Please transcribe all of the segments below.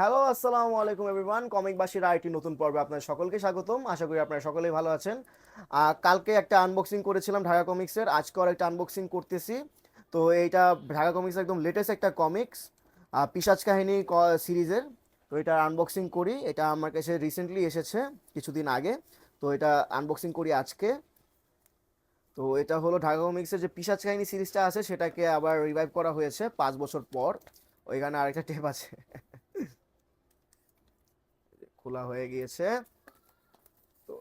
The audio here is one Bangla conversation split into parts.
হ্যালো আসসালামু আলাইকুম এভরিওয়ান কমিক বাসীর আরেকটি নতুন পর্বে আপনাদের সকলকে স্বাগতম। আশা করি আপনারা সকলেই ভালো আছেন। কালকে একটা আনবক্সিং করেছিলাম ঢাকা কমিক্সের আজকে আর একটা আনবক্সিং করতেছি। তো এইটা ঢাকা কমিক্স একদম লেটেস্ট একটা কমিক্স পিসাজ কাহিনী সিরিজের। তো এটা আনবক্সিং করি। এটা আমার কাছে রিসেন্টলি এসেছে, কিছুদিন আগে। তো এটা আনবক্সিং করি আজকে। তো এটা হলো ঢাকা কমিক্সের যে পিসাজ কাহিনী সিরিজটা আছে, সেটাকে আবার রিভাইভ করা হয়েছে পাঁচ বছর পর। ওইখানে আরেকটা টেপ আছে। খোলা হয়ে গিয়েছে। তো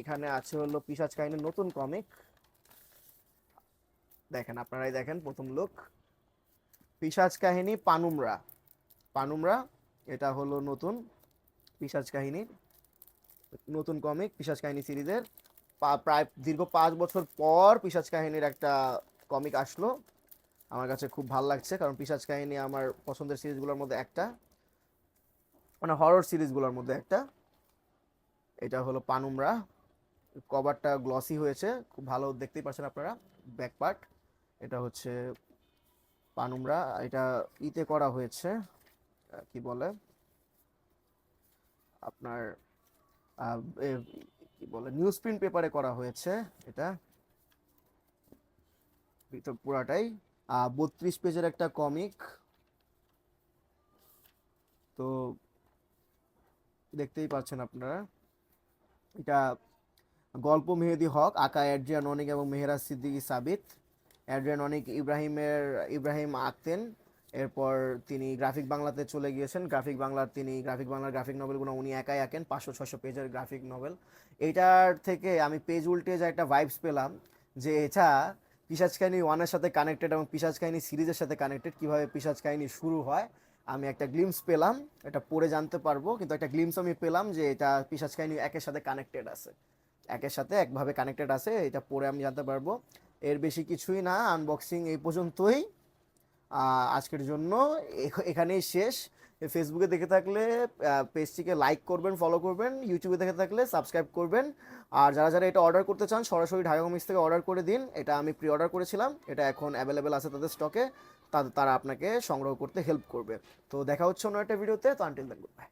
এখানে আছে হলো পিসাজ কাহিনীর নতুন কমিক দেখেন, আপনারাই দেখেন প্রথম লোক পিসাজ কাহিনী পানুমরা। পানুমরা, এটা হলো নতুন পিসাজ কাহিনীর নতুন কমিক পিসাজ কাহিনী সিরিজের। প্রায় দীর্ঘ পাঁচ বছর পর পিসাজ কাহিনীর একটা কমিক আসলো। আমার কাছে খুব ভালো লাগছে, কারণ পিসাজ কাহিনী আমার পছন্দের সিরিজগুলোর মধ্যে একটা। মানে হরর সিরিজগুলোর মধ্যে একটা। এটা হলো পানুমরা। কভারটা গ্লসি হয়েছে। খুব ভালো দেখতেই পাচ্ছেন আপনারা। ব্যাক পার্ট এটা হচ্ছে পানুমরা। এটা ইতে করা হয়েছে। কি বলে? আপনার কি বলে? নিউজ প্রিন্ট পেপারে করা হয়েছে এটা। ভিতর পুরাটাই। বত্রিশ পেজের একটা কমিক তো দেখতেই পাচ্ছেন আপনারা। এটা গল্প মেহেদি হক, আকা অ্যাড্রিয়ান অনিক এবং মেহরাজ সিদ্দিকী সাবিত। অ্যাড্রিয়ান অনিক ইব্রাহিমের, ইব্রাহিম আঁকতেন। এরপর তিনি গ্রাফিক বাংলাতে চলে গিয়েছেন। গ্রাফিক বাংলার তিনি, গ্রাফিক বাংলার গ্রাফিক নভেলগুলো উনি একাই আঁকেন, পাঁচশো ছশো পেজের গ্রাফিক নভেল। এইটার থেকে আমি পেজ উল্টে যা একটা ভাইবস পেলাম যে এটা পিসাজ কাহিনী ওয়ানের সাথে কানেক্টেড এবং পিসাজ কাহিনী সিরিজের সাথে কানেক্টেড কীভাবে পিসাজ কাহিনী শুরু হয়? আমি একটা গ্লিমস পেলাম, এটা পড়ে জানতে পারব, কিন্তু একটা গ্লিমস আমি পেলাম যে এটা পিসাজ কাহিনী একের সাথে কানেক্টেড আছে। একের সাথে একভাবে কানেক্টেড আছে, এটা পড়ে আমি জানতে পারব। এর বেশি কিছুই না আনবক্সিং এই পর্যন্তই। আজকের জন্য এখ- এখানেই শেষ। ফেসবুকে দেখে থাকলে পেজটিকে লাইক করবেন ফলো করবেন ইউটিউবে দেখে থাকলে সাবস্ক্রাইব করবেন। আর যারা যারা এটা অর্ডার করতে চান, সরাসরি ঢাকা কমিক্স থেকে অর্ডার করে দিন। এটা আমি প্রি অর্ডার করেছিলাম। এটা এখন অ্যাভেলেবেল আছে তাদের স্টকে তারা আপনাকে সংগ্রহ করতে হেল্প করবে। তো দেখা হচ্ছে অন্য একটা ভিডিওতে তো আনটিল গুড বাই